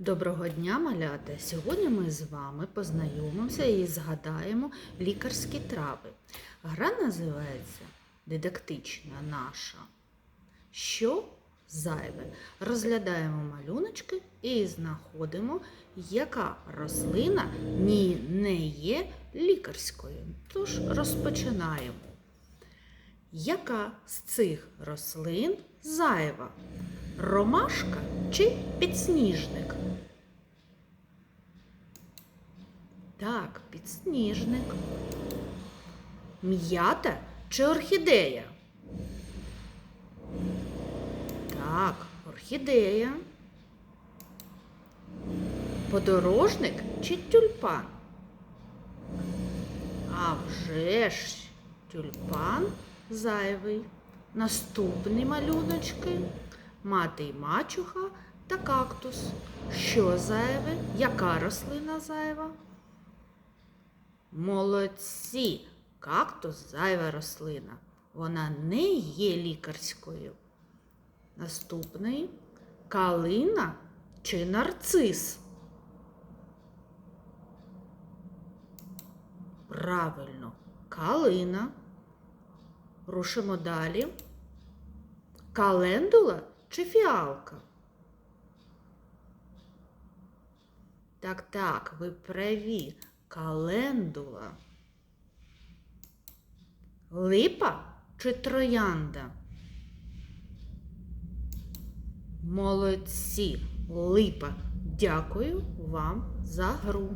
Доброго дня, малята! Сьогодні ми з вами познайомимося і згадаємо лікарські трави. Гра називається Дидактична наша. Що зайве? Розглядаємо малюночки і знаходимо, яка рослина ні не є лікарською. Тож розпочинаємо. Яка з цих рослин зайва? Ромашка чи підсніжник? Так, підсніжник. М'ята чи орхідея? Так, орхідея. Подорожник чи тюльпан? А вже ж тюльпан зайвий. Наступні малюночки. Мати й мачуха та кактус. Що зайве? Яка рослина зайва? Молодці! Кактус зайва рослина. Вона не є лікарською. Наступний калина чи нарцис? Правильно, калина. Рушимо далі. Календула чи фіалка? Так, так, ви праві. Календула. Липа чи троянда? Молодці, липа. Дякую вам за гру.